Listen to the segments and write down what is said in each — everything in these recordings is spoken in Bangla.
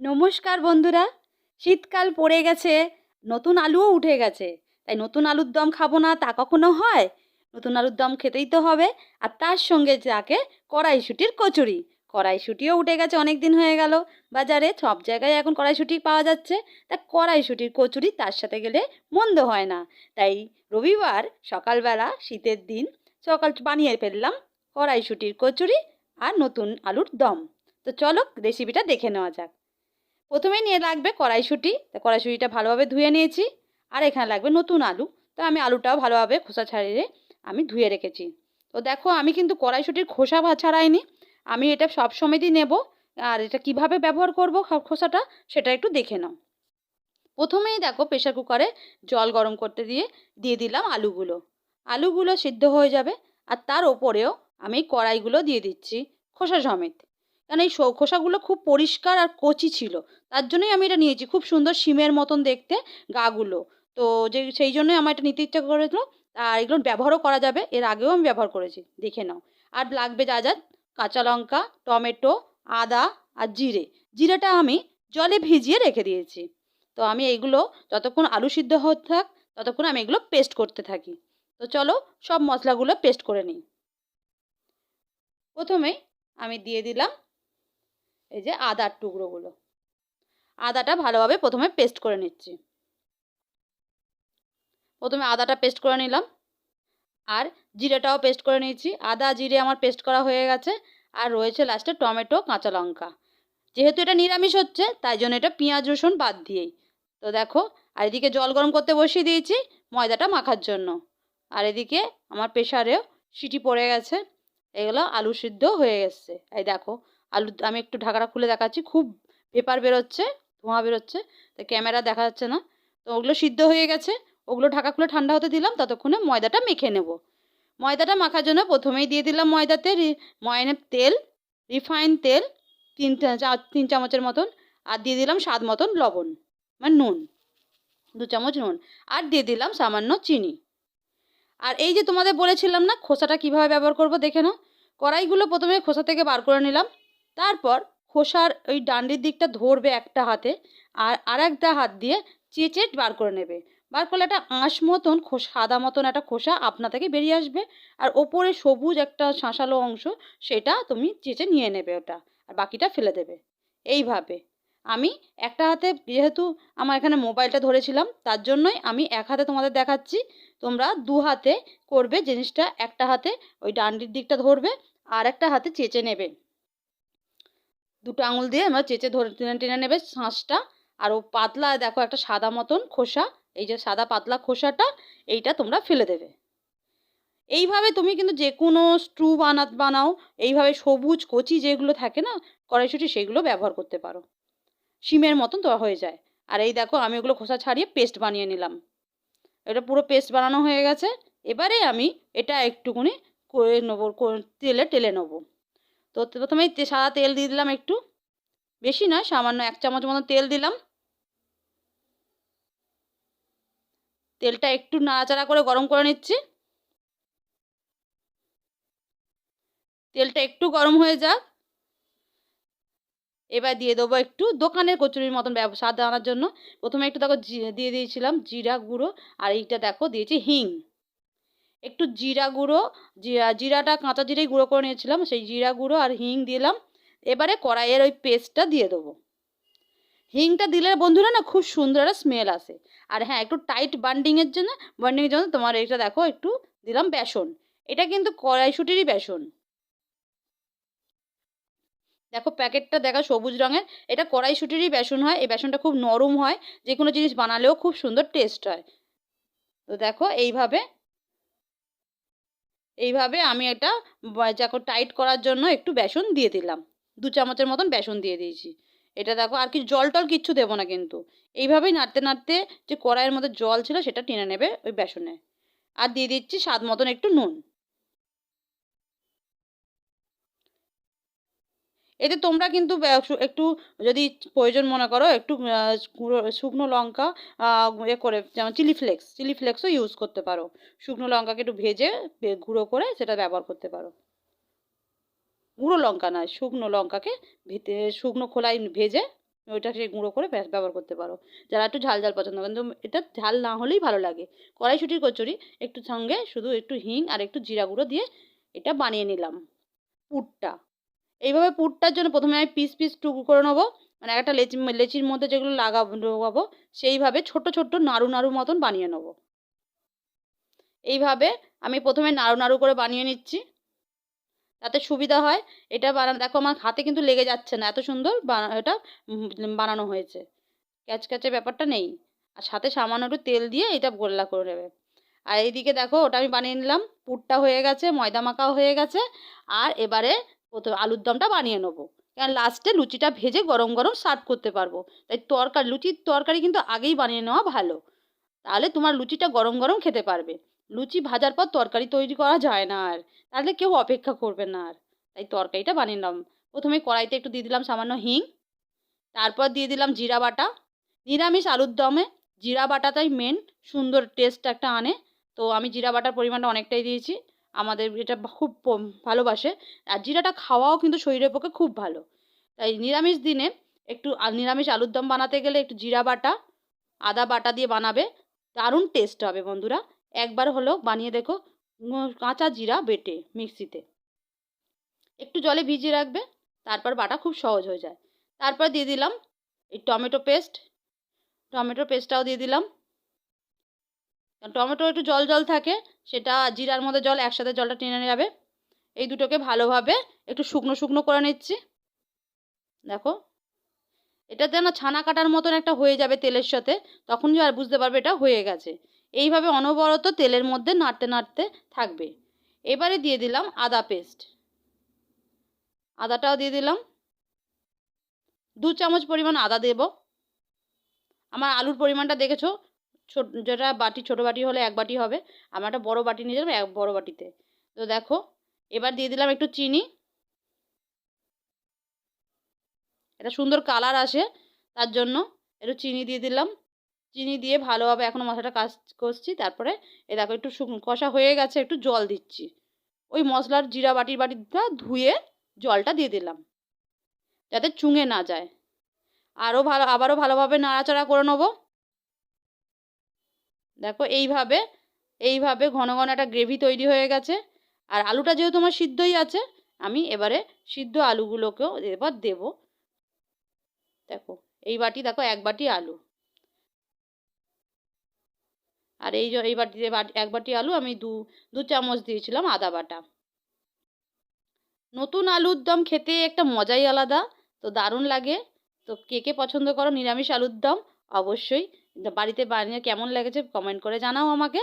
নমস্কার বন্ধুরা। শীতকাল পড়ে গেছে, নতুন আলুও উঠে গেছে। তাই নতুন আলুর দম খাব না, তা কখনো হয়? নতুন আলুর দম খেতেই তো হবে। আর তার সঙ্গে যাকে কড়াইশুটির কচুরি। কড়াইশুটিও উঠে গেছে অনেক দিন হয়ে গেল বাজারে। সব জায়গায় এখন কড়াইশুটি পাওয়া যাচ্ছে। তা কড়াইশুটির কচুরি তার সাথে গেলে মন্দ হয় না। তাই রবিবার সকালবেলা শীতের দিন সকাল বানিয়ে ফেললাম কড়াইশুটির কচুরি আর নতুন আলুর দম। তো চলো রেসিপিটা দেখে নেওয়া যাক। প্রথমে নিয়ে লাগবে কড়াইশুঁটি। তা কড়াইশুঁটিটা ভালোভাবে ধুয়ে নিয়েছি। আর এখানে লাগবে নতুন আলু। তো আমি আলুটাও ভালোভাবে খোসা ছাড়িয়ে আমি ধুয়ে রেখেছি। তো দেখো, আমি কিন্তু কড়াইশুঁটির খোসা ছাড়াইনি। আমি এটা সব সময়ই নেব। আর এটা কীভাবে ব্যবহার করব খোসাটা, সেটা একটু দেখে নাও। প্রথমেই দেখো প্রেশার কুকারে জল গরম করতে দিয়ে দিয়ে দিলাম আলুগুলো। আলুগুলো সিদ্ধ হয়ে যাবে। আর তার ওপরেও আমি কড়াইগুলো দিয়ে দিচ্ছি খোসা সমেত। কারণ এই খোসাগুলো খুব পরিষ্কার আর কচি ছিল। তার জন্যই আমি এটা নিয়েছি, খুব সুন্দর শিমের মতন দেখতে গাগুলো। তো যে, সেই জন্যই আমার এটা নিতে ইচ্ছা করেছিল। আর এগুলো ব্যবহারও করা যাবে, এর আগেও আমি ব্যবহার করেছি, দেখে নাও। আর লাগবে যা যা, কাঁচা লঙ্কা, টমেটো, আদা আর জিরে। জিরেটা আমি জলে ভিজিয়ে রেখে দিয়েছি। তো আমি এইগুলো যতক্ষণ আলু সিদ্ধ হতে থাক, ততক্ষণ আমি এগুলো পেস্ট করতে থাকি। তো চলো, সব মশলাগুলো পেস্ট করে নিই। প্রথমেই আমি দিয়ে দিলাম এই যে আদার টুকরোগুলো। আদাটা ভালোভাবে প্রথমে পেস্ট করে নিচ্ছি। প্রথমে আদাটা পেস্ট করে নিলাম। আর জিরেটাও পেস্ট করে নিয়েছি। আদা, জিরে আমার পেস্ট করা হয়ে গেছে। আর রয়েছে লাস্টে টমেটো, কাঁচা লঙ্কা। যেহেতু এটা নিরামিষ হচ্ছে, তাই জন্য এটা পেঁয়াজ, রসুন বাদ দিয়েই। তো দেখো, আর এদিকে জল গরম করতে বসিয়ে দিয়েছি ময়দাটা মাখার জন্য। আর এদিকে আমার প্রেশারেও সিটি পড়ে গেছে। এগুলো আলু সিদ্ধ হয়ে গেছে। এই দেখো আলু আমি একটু ঢাকাটা খুলে দেখাচ্ছি, খুব পেপার বেরোচ্ছে, ধোঁয়া বেরোচ্ছে, তো ক্যামেরা দেখা যাচ্ছে না। তো ওগুলো সিদ্ধ হয়ে গেছে, ওগুলো ঢাকা খুলে ঠান্ডা হতে দিলাম, ততক্ষণে ময়দাটা মেখে নেব। ময়দাটা মাখার জন্য প্রথমেই দিয়ে দিলাম ময়দাতে ময়নের তেল, রিফাইন তেল, তিন তিন চামচের মতন, আর দিয়ে দিলাম স্বাদ মতন লবণ মানে নুন, দু চামচ নুন, আর দিয়ে দিলাম সামান্য চিনি। আর এই যে তোমাদের বলেছিলাম না, খোসাটা কীভাবে ব্যবহার করব দেখে নাও। কড়াইগুলো প্রথমে খোসা থেকে বার করে নিলাম তারপর খোসার ওই ডান্ডির দিকটা ধরবে একটা হাতে আর আর একটা হাত দিয়ে চেঁচে বার করে নেবে। বার করলে একটা আঁশ মতন খোসা সাদা মতন একটা খোসা আপনা থেকে বেরিয়ে আসবে আর ওপরে সবুজ একটা শাঁসালো অংশ সেটা তুমি চেঁচে নিয়ে নেবে ওটা আর বাকিটা ফেলে দেবে। এইভাবে। আমি একটা হাতে যেহেতু আমার এখানে মোবাইলটা ধরেছিলাম তার জন্যই আমি এক হাতে তোমাদের দেখাচ্ছি। তোমরা দু হাতে করবে জিনিসটা। একটা হাতে ওই ডান্ডির দিকটা ধরবে আর একটা হাতে চেঁচে নেবে। দুটো আঙুল দিয়ে আমরা চেঁচে ধরে টেনে টেনে নেবে শাঁসটা। আর ও পাতলা, দেখো একটা সাদা মতন খোসা, এই যে সাদা পাতলা খোসাটা, এইটা তোমরা ফেলে দেবে। এইভাবে তুমি কিন্তু যে কোনো স্ট্রু বানা, বানাও, এইভাবে সবুজ কচি যেগুলো থাকে না, কড়াইশুঁটি সেগুলো ব্যবহার করতে পারো। শিমের মতন তো হয়ে যায়। আর এই দেখো, আমি ওগুলো খোসা ছাড়িয়ে পেস্ট বানিয়ে নিলাম। এটা পুরো পেস্ট বানানো হয়ে গেছে। এবারে আমি এটা একটুখানি করে নেব, তেলে, টেলে নেব। তো প্রথমেই সাদা তেল দিয়ে দিলাম একটু। বেশি নয়, সামান্য এক চামচ মতো তেল দিলাম। তেলটা একটু নাড়াচাড়া করে গরম করে নিচ্ছি। তেলটা একটু গরম হয়ে যাক। এবার দিয়ে দেবো একটু দোকানের কচুরির মতন ব্যব- স্বাদ আনার জন্য। প্রথমে একটু দেখো দিয়ে দিয়েছিলাম জিরা গুঁড়ো, আর এইটা দেখো দিয়েছি হিং। একটু জিরা গুঁড়ো, জিরা, জিরাটা কাঁচা জিরেই গুঁড়ো করে নিয়েছিলাম, সেই জিরা গুঁড়ো আর হিং দিলাম। এবারে কড়াইয়ের ওই পেস্টটা দিয়ে দেবো। হিংটা দিলে বন্ধুরা না খুব সুন্দর একটা স্মেল আসে। আর হ্যাঁ একটু টাইট বান্ডিংয়ের জন্য বান্ডিংয়ের জন্য তোমার এটা দেখো, একটু দিলাম বেসন। এটা কিন্তু কড়াইশুটিরই বেসন। দেখো প্যাকেটটা দেখা সবুজ রঙের, এটা কড়াইশুটিরই বেসন হয়, এই বেসনটা খুব নরম হয় যে কোনো জিনিস বানালেও খুব সুন্দর টেস্ট হয়। তো দেখো, এইভাবে এইভাবে আমি এটা যাকে টাইট করার জন্য একটু বেসন দিয়ে দিলাম। দু চামচের মতন বেসন দিয়ে দিয়েছি। এটা দেখো আর কি জল টল কিচ্ছু দেবো না কিন্তু। এইভাবেই নাড়তে নাড়তে যে কড়াইয়ের মধ্যে জল ছিল সেটা টেনে নেবে ওই বেসনে। আর দিয়ে দিচ্ছি স্বাদ মতন একটু নুন। এতে তোমরা কিন্তু একটু যদি প্রয়োজন মনে করো, একটু শুকনো লঙ্কা এ করে, যেমন চিলি ফ্লেক্স, চিলি ফ্লেক্সও ইউজ করতে পারো। শুকনো লঙ্কাকে একটু ভেজে গুঁড়ো করে সেটা ব্যবহার করতে পারো। গুঁড়ো লঙ্কা নয়, শুকনো লঙ্কাকে শুকনো খোলায় ভেজে ওইটা ওইটাকে গুঁড়ো করে ব্যবহার করতে পারো। যারা একটু ঝাল ঝাল পছন্দ কিন্তু এটা ঝাল না হলেই ভালো লাগে। কড়াইশুটির কচুরি, একটু সঙ্গে শুধু একটু হিং আর একটু জিরা গুঁড়ো দিয়ে এটা বানিয়ে নিলাম। পুরটা। এইভাবে পুরটার জন্য প্রথমে আমি পিস পিস টুকরো করে নেব মানে একটা লেচি, লেচির মধ্যে যেগুলো লাগাবো সেইভাবে ছোট ছোট্ট নাড়ু নাড়ু মতন বানিয়ে নেব। এইভাবে আমি প্রথমে নাড়ু নাড়ু করে বানিয়ে নিচ্ছি। তাতে সুবিধা হয়, এটা বানানো, দেখো আমার হাতে কিন্তু লেগে যাচ্ছে না, এত সুন্দর এটা বানানো হয়েছে। ক্যাচ ক্যাচক্যাচে ব্যাপারটা নেই। আর সাথে সামান্য একটু তেল দিয়ে এটা গোল্লা করে নেবে। আর এইদিকে দেখো, ওটা আমি বানিয়ে নিলাম, পুরটা হয়ে গেছে, ময়দা মাখাও হয়ে গেছে, আর এবারে প্রথমে আলুর দমটা বানিয়ে নেব। কারণ লাস্টে লুচিটা ভেজে গরম গরম সার্ভ করতে পারব। তাই তরকারি, লুচির তরকারি কিন্তু আগেই বানিয়ে নেওয়া ভালো। তাহলে তোমার লুচিটা গরম গরম খেতে পারবে। লুচি ভাজার পর তরকারি তৈরি করা যায় না আর। তাহলে কেউ অপেক্ষা করবে না আর। তাই তরকারিটা বানিয়ে নিলাম প্রথমে কড়াইতে একটু দিয়ে দিলাম সামান্য হিং। তারপর দিয়ে দিলাম জিরা বাটা। নিরামিষ আলুর দমে জিরা বাটাটাই মেন সুন্দর টেস্ট একটা আনে। তো আমি জিরা বাটার পরিমাণটা অনেকটাই দিয়েছি। আমাদের এটা খুব ভালোবাসে। আর জিরাটা খাওয়াও কিন্তু শরীরের পক্ষে খুব ভালো। তাই নিরামিষ দিনে একটু নিরামিষ আলুর দম বানাতে গেলে একটু জিরা বাটা, আদা বাটা দিয়ে বানাবে। দারুণ টেস্ট হবে বন্ধুরা। একবার হলেও বানিয়ে দেখো কাঁচা জিরা বেটে মিক্সিতে। একটু জলে ভিজিয়ে রাখবে, তারপর বাটা খুব সহজ হয়ে যায়। তারপর দিয়ে দিলাম এই টমেটো পেস্ট টমেটো পেস্টটাও দিয়ে দিলাম। টমেটো একটু জল জল থাকে, সেটা জিরার মধ্যে জল, একসাথে জলটা টেনে যাবে। এই দুটোকে ভালোভাবে একটু শুকনো শুকনো করে নিচ্ছি। দেখো, এটা যেন ছানা কাটার মতন একটা হয়ে যাবে তেলের সাথে, তখন আর বুঝতে পারবে এটা হয়ে গেছে। এইভাবে অনবরত তেলের মধ্যে নাড়তে নাড়তে থাকবে। এবারে দিয়ে দিলাম আদা পেস্ট। আদাটাও দিয়ে দিলাম। দু চামচ পরিমাণ আদা দেব। আমার আলুর পরিমাণটা দেখেছ? ছোট, যেটা বাটি, ছোটো বাটি হলে এক বাটি হবে। আমার একটা বড়ো বাটি নিয়ে যাব এক বড়ো বাটিতে। তো দেখো, এবার দিয়ে দিলাম একটু চিনি। এটা সুন্দর কালার আসে, তার জন্য একটু চিনি দিয়ে দিলাম। চিনি দিয়ে ভালোভাবে এখনও মশলাটা কাজ করছি। তারপরে এ দেখো একটু কষা হয়ে গেছে, একটু জল দিচ্ছি। ওই মশলার জিরা বাটির বাটিটা ধুয়ে জলটা দিয়ে দিলাম, যাতে চুঙে না যায়। আরও ভালো আবারও ভালোভাবে নাড়াচাড়া করে নেব। দেখো এইভাবে এইভাবে ঘন ঘন একটা গ্রেভি তৈরি হয়ে গেছে। আর আলুটা যেহেতু আমার সিদ্ধই আছে, আমি এবারে সিদ্ধ আলুগুলোকেও এবার দেব। দেখো, এই বাটি দেখো, এক বাটি আলু। আর এই এই বাটিতে এক বাটি আলু আমি দু দু চামচ দিয়েছিলাম আদা বাটা। নতুন আলুর দম খেতে একটা মজাই আলাদা, তো দারুণ লাগে। তো কে কে পছন্দ করো নিরামিষ আলুর দম, অবশ্যই বাড়িতে বানিয়ে কেমন লেগেছে কমেন্ট করে জানাও আমাকে।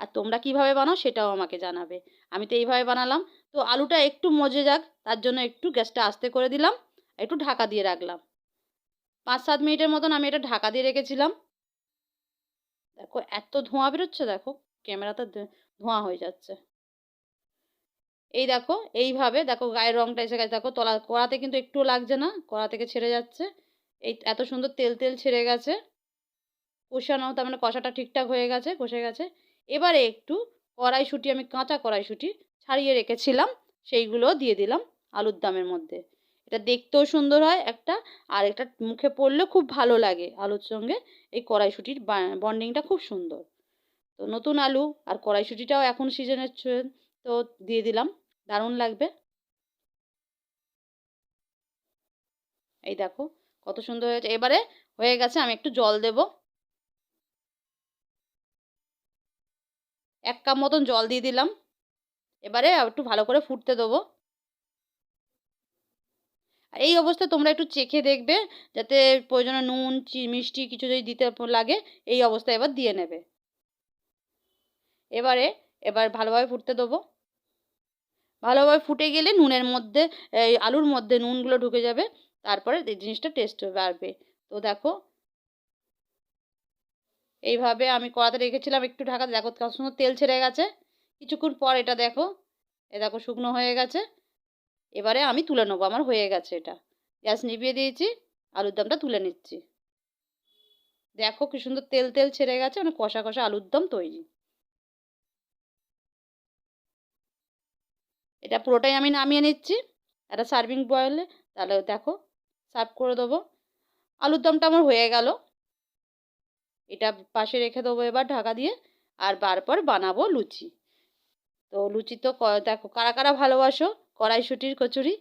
আর তোমরা কীভাবে বানাও সেটাও আমাকে জানাবে। আমি তো এইভাবে বানালাম। তো আলুটা একটু মজে যাক, তার জন্য একটু গ্যাসটা আস্তে করে দিলাম, একটু ঢাকা দিয়ে রাখলাম। পাঁচ সাত মিনিটের মতন আমি এটা ঢাকা দিয়ে রেখেছিলাম। দেখো, এত ধোঁয়া বেরোচ্ছে, দেখো, ক্যামেরাতে ধোঁয়া হয়ে যাচ্ছে। এই দেখো, এইভাবে, দেখো, গায়ের রঙটা এসে গেছে। দেখো, তলা, কড়াতে কিন্তু একটুও লাগছে না, কড়া থেকে ছেড়ে যাচ্ছে। এই এত সুন্দর তেল তেল ছেড়ে গেছে। কষানো তার মানে কষাটা ঠিকঠাক হয়ে গেছে, কষে গেছে। এবারে একটু কড়াইশুঁটি, আমি কাঁচা কড়াইশুঁটি ছাড়িয়ে রেখেছিলাম, সেইগুলো দিয়ে দিলাম আলুর দামের মধ্যে। এটা দেখতেও সুন্দর হয় একটা, আর এটা মুখে পড়লে খুব ভালো লাগে আলুর সঙ্গে। এই কড়াইশুঁটির বন্ডিংটা খুব সুন্দর। তো নতুন আলু আর কড়াইশুঁটিটাও এখন সিজনের তো দিয়ে দিলাম। দারুণ লাগবে। এই দেখো কত সুন্দর হয়েছে। এবারে হয়ে গেছে, আমি একটু জল দেব। এক কাপ মতন জল দিয়ে দিলাম। এবারে একটু ভালো করে ফুটতে দেবো। আর এই অবস্থায় তোমরা একটু চেখে দেখবে, যাতে প্রয়োজনে নুন মিষ্টি কিছু যদি দিতে লাগে, এই অবস্থায় এবার দিয়ে নেবে। এবারে, এবার ভালোভাবে ফুটতে দেবো। ভালোভাবে ফুটে গেলে নুনের মধ্যে, এই আলুর মধ্যে নুনগুলো ঢুকে যাবে। তারপরে এই জিনিসটা টেস্ট বাড়বে। তো দেখো, এইভাবে আমি কড়াতে রেখেছিলাম একটু ঢাকা দেখো কত সুন্দর তেল ছেড়ে গেছে। কিছুক্ষণ পর এটা দেখো, এ দেখো শুকনো হয়ে গেছে। এবারে আমি তুলে নেব, আমার হয়ে গেছে এটা। গ্যাস নিভিয়ে দিয়েছি, আলুর দমটা তুলে নিচ্ছি। দেখো কি সুন্দর তেল তেল ছেড়ে গেছে মানে কষা কষা আলুর দম তৈরি। এটা পুরোটাই আমি নামিয়ে নিচ্ছি। একটা সার্ভিং বয়েলে তাহলে দেখো সার্ভ করে দেবো। আলুর দমটা আমার হয়ে গেল। এটা পাশে রেখে দেবো এবার ঢাকা দিয়ে আর তারপর বানাবো লুচি। তো লুচি তো দেখো কারা কারা ভালোবাসো কড়াইশুটির, কচুরি,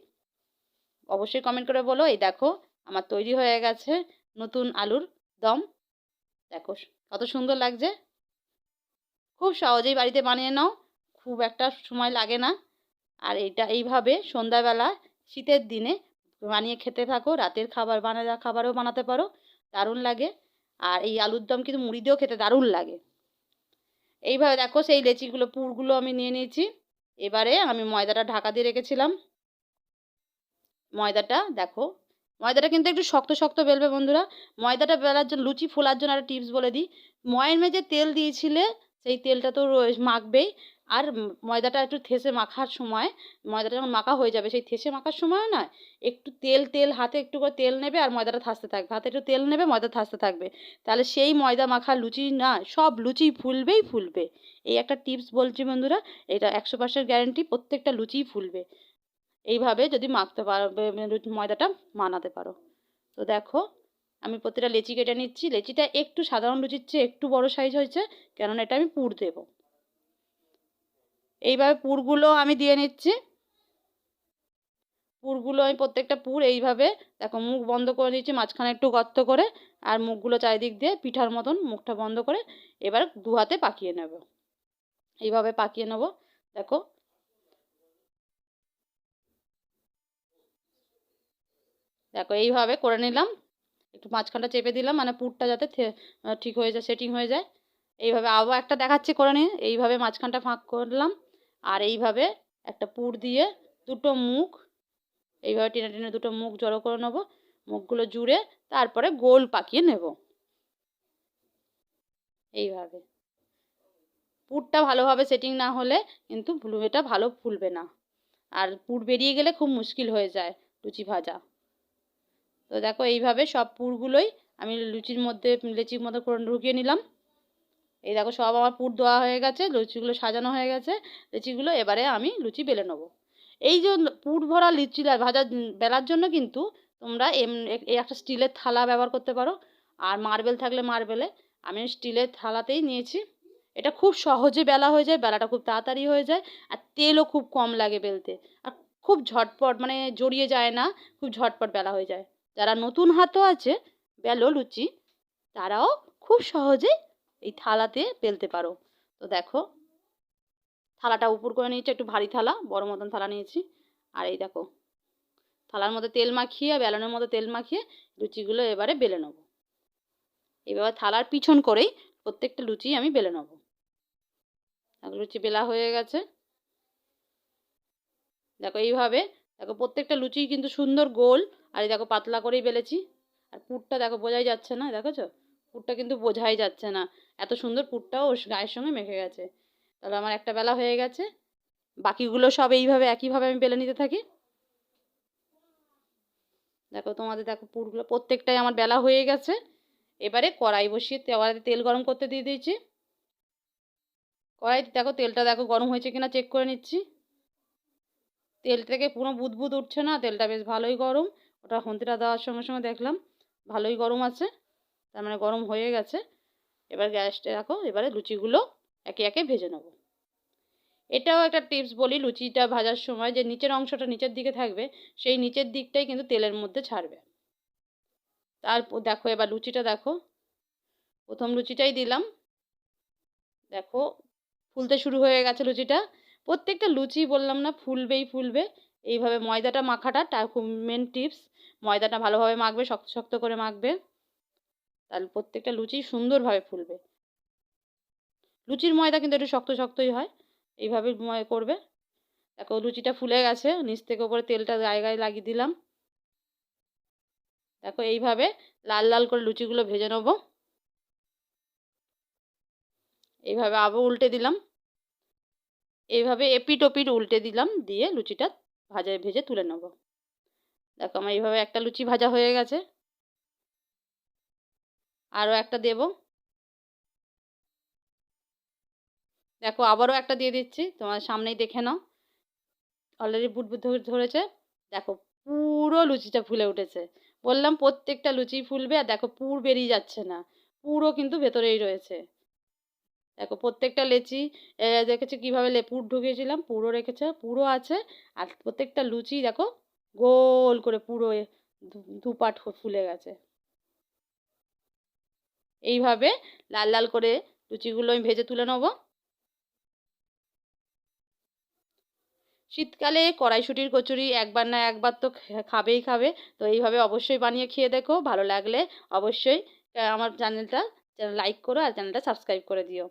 অবশ্যই কমেন্ট করে বলো। এই দেখো আমার তৈরি হয়ে গেছে নতুন আলুর দম। দেখো কত সুন্দর লাগছে। খুব সহজেই বাড়িতে বানিয়ে নাও, খুব একটা সময় লাগে না। আর এটা এইভাবে সন্ধ্যাবেলা শীতের দিনে বানিয়ে খেতে থাকো, রাতের খাবার বানানো খাবারও বানাতে পারো, দারুণ লাগে। আর এই আলুর দম কিন্তু মুড়ি দিয়েও খেতে দারুণ লাগে। এইভাবে দেখো সেই লেচিগুলো, পুরগুলো আমি নিয়ে নিয়েছি। এবারে আমি ময়দাটা ঢাকা দিয়ে রেখেছিলাম। ময়দাটা দেখো, ময়দাটা কিন্তু একটু শক্ত শক্ত বেলবে বন্ধুরা। ময়দাটা বেলার জন্য, লুচি ফোলার জন্য একটা টিপস বলে দিই। ময়ের মেজে তেল দিয়েছিলে, সেই তেলটা তো মাখবেই। আর ময়দাটা একটু থেসে মাখার সময়, ময়দাটা যখন মাখা হয়ে যাবে, সেই থেসে মাখার সময় না একটু তেল তেল, হাতে একটু করে তেল নেবে আর ময়দাটা থাসতে থাকবে। হাতে একটু তেল নেবে, ময়দা থাসতে থাকবে। তাহলে সেই ময়দা মাখা লুচি না, সব লুচি ফুলবেই ফুলবে। এই একটা টিপস বলছি বন্ধুরা, এটা একশো পার্সেন্ট গ্যারেন্টি প্রত্যেকটা লুচিই ফুলবে। এইভাবে যদি মাখতে পারো ময়দাটা মানাতে পারো। তো দেখো, আমি প্রতিটা লেচি কেটে নিচ্ছি। লেচিটা একটু সাধারণ লুচির চেয়ে একটু বড় সাইজ হয়েছে, কেননা এটা আমি পুর দেব। এইভাবে পুরগুলো আমি দিয়ে নিচ্ছি। পুরগুলো আমি প্রত্যেকটা পুর এইভাবে, দেখো মুখ বন্ধ করে দিচ্ছি মাঝখানে একটু গর্ত করে, আর মুখগুলো চারিদিক দিয়ে পিঠার মতন মুখটা বন্ধ করে এবার দু হাতে পাকিয়ে নেব। এইভাবে পাকিয়ে নেব, দেখো। দেখো এইভাবে করে নিলাম, একটু মাঝখানটা চেপে দিলাম মানে পুরটা যাতে ঠিক হয়ে যায়, সেটিং হয়ে যায়। এইভাবে আবার একটা দেখাচ্ছি করে নিয়ে, এইভাবে মাঝখানটা ফাঁক করলাম। আর এইভাবে একটা পুর দিয়ে দুটো মুখ, এইভাবে টেনে টেনে দুটো মুখ জড়ো করে নেব। মুখগুলো জুড়ে তারপরে গোল পাকিয়ে নেব। এইভাবে। পুরটা ভালোভাবে সেটিং না হলে কিন্তু এটা ভালো ফুলবে না। আর পুর বেরিয়ে গেলে খুব মুশকিল হয়ে যায় লুচি ভাজা। তো দেখো এইভাবে সব পুরগুলোই আমি লুচির মধ্যে, লেচির মধ্যে করে ঢুকিয়ে নিলাম। এই দেখো সব আমার পুর দেওয়া হয়ে গেছে, লুচিগুলো সাজানো হয়ে গেছে, লুচিগুলো এবারে আমি লুচি বেলে নেব। এই যে পুর ভরা লুচি ভাজা বেলার জন্য কিন্তু তোমরা এম এই একটা স্টিলের থালা ব্যবহার করতে পারো। আর মার্বেল থাকলে মার্বেলে। আমি স্টিলের থালাতেই নিয়েছি। এটা খুব সহজে বেলা হয়ে যায়, বেলাটা খুব তাড়াতাড়ি হয়ে যায়, আর তেলও খুব কম লাগে বেলতে। আর খুব ঝটপট মানে জড়িয়ে যায় না, খুব ঝটপট বেলা হয়ে যায়। যারা নতুন হাতও আছে, বেলো লুচি, তারাও খুব সহজে এই থালাতে বেলতে পারো। তো দেখো, থালাটা উপর করে নিয়েছি, একটু ভারী থালা, বড় মতন থালা নিয়েছি। আর এই দেখো, থালার মধ্যে তেল মাখিয়ে, বেলনের মধ্যে তেল মাখিয়ে লুচিগুলো এবারে বেলে নেব। এবার থালার পিছন করেই প্রত্যেকটা লুচি আমি বেলে নেব। লুচি বেলা হয়ে গেছে। দেখো, এইভাবে দেখো, প্রত্যেকটা লুচি কিন্তু সুন্দর গোল। আর এই দেখো, পাতলা করেই বেলেছি। আর পুরটা দেখো, বোঝাই যাচ্ছে না, দেখেছ? পুরটা কিন্তু বোঝাই যাচ্ছে না। এত সুন্দর পুরটাও ওর গায়ের সঙ্গে মেখে গেছে। তাহলে আমার একটা বেলা হয়ে গেছে। বাকিগুলো সব এইভাবে, একইভাবে আমি বেলে নিতে থাকি। দেখো তোমাদের, দেখো পুরগুলো প্রত্যেকটাই আমার বেলা হয়ে গেছে। এবারে কড়াই বসিয়ে কড়াইতে তেল গরম করতে দিয়ে দিয়েছি। কড়াইতে দেখো তেলটা, দেখো গরম হয়েছে কিনা চেক করে নিচ্ছি। তেল থেকে পুরো বুদবুদ উঠছে না, তেলটা বেশ ভালোই গরম। ওটা হন্তিটা দেওয়ার সঙ্গে সঙ্গে দেখলাম, ভালোই গরম আছে। তার মানে গরম হয়ে গেছে। এবার গ্যাসটা রাখো, এবারে লুচিগুলো একে একে ভেজে নেব। এটাও একটা টিপস বলি, লুচিটা ভাজার সময় যে নিচের অংশটা নিচের দিকে থাকবে, সেই নিচের দিকটাই কিন্তু তেলের মধ্যে ছাড়বে। তারপর দেখো এবার লুচিটা দেখো। প্রথম লুচিটাই দিলাম। দেখো, ফুলতে শুরু হয়ে গেছে লুচিটা। প্রত্যেকটা লুচি বললাম না, ফুলবেই ফুলবে। এইভাবে ময়দাটা মাখাটা খুব মেন টিপস ময়দাটা ভালোভাবে মাখবে, শক্ত শক্ত করে মাখবে। তাহলে প্রত্যেকটা লুচি সুন্দরভাবে ফুলবে। লুচির ময়দা কিন্তু একটু শক্ত শক্তই হয়, এইভাবে ময়, করবে। দেখো লুচিটা ফুলে গেছে, নিচ থেকে ওপরে তেলটা গায়ে গায়ে লাগিয়ে দিলাম। দেখো এইভাবে লাল লাল করে লুচিগুলো ভেজে নেব। এইভাবে আবার উল্টে দিলাম। এইভাবে এপিট ওপিট উল্টে দিলাম, দিয়ে লুচিটা ভাজা ভেজে তুলে নেব। দেখো আমার এইভাবে একটা লুচি ভাজা হয়ে গেছে। আরও একটা দেব। দেখো, আবারও একটা দিয়ে দিচ্ছি, তোমার সামনেই দেখে নাও। অলরেডি বুট বুট ধরেছে। দেখো, পুরো লুচিটা ফুলে উঠেছে। বললাম প্রত্যেকটা লুচি ফুলবে আর দেখো, পুর বেরিয়ে যাচ্ছে না। পুরো কিন্তু ভেতরেই রয়েছে। দেখো, প্রত্যেকটা লেচি দেখেছি কীভাবে লে, পুর ঢুকিয়েছিলাম? পুরো রেখেছে, পুরো আছে। আর প্রত্যেকটা লুচি দেখো, গোল করে পুরো দুপাট ফুলে গেছে। এইভাবে লাল লাল করে লুচিগুলো আমি ভেজে তুলে নেব। শীতকালে কড়াইশুটির কচুরি একবার না একবার তো খাবেই খাবে, তো এইভাবে অবশ্যই বানিয়ে খেয়ে দেখো, ভালো লাগলে অবশ্যই আমার চ্যানেলটা লাইক করো আর চ্যানেলটা সাবস্ক্রাইব করে দিও।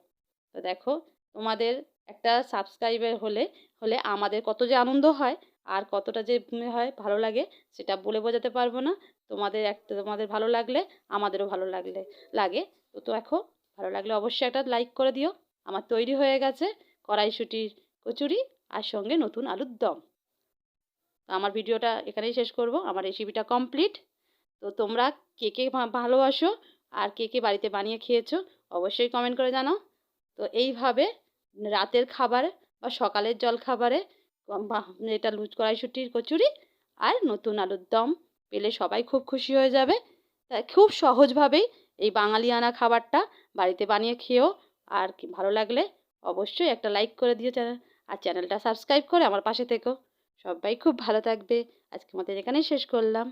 তো দেখো, তোমাদের একটা সাবস্ক্রাইবার হলে হলে আমাদের কত যে আনন্দ হয়। আর কতটা যে হয় ভালো লাগে সেটা বলে বোঝাতে পারব না। তোমাদের একটা, তোমাদের ভালো লাগলে আমাদেরও ভালো লাগলে, লাগে। তো তো এখন ভালো লাগলে অবশ্যই একটা লাইক করে দিও। আমার তৈরি হয়ে গেছে কড়াইশুটির কচুরি আর সঙ্গে নতুন আলুর দম। তো আমার ভিডিওটা এখানেই শেষ করব। আমার রেসিপিটা কমপ্লিট তো তোমরা কে কে ভালোবাসো আর কে কে বাড়িতে বানিয়ে খেয়েছো অবশ্যই কমেন্ট করে জানাও। তো এইভাবে রাতের খাবার বা সকালের জল খাবারে এটা লুচ কড়াইশুটির কচুরি আর নতুন আলুর দম পেলে সবাই খুব খুশি হয়ে যাবে। তাই খুব সহজভাবেই এই বাঙালিয়ানা খাবারটা বাড়িতে বানিয়ে খেয়েও আর ভালো লাগলে অবশ্যই একটা লাইক করে দিও চ্যানেল, আর চ্যানেলটা সাবস্ক্রাইব করে আমার পাশে থেকো। সবাই খুব ভালো থাকবে। আজকে আমাদের এখানেই শেষ করলাম।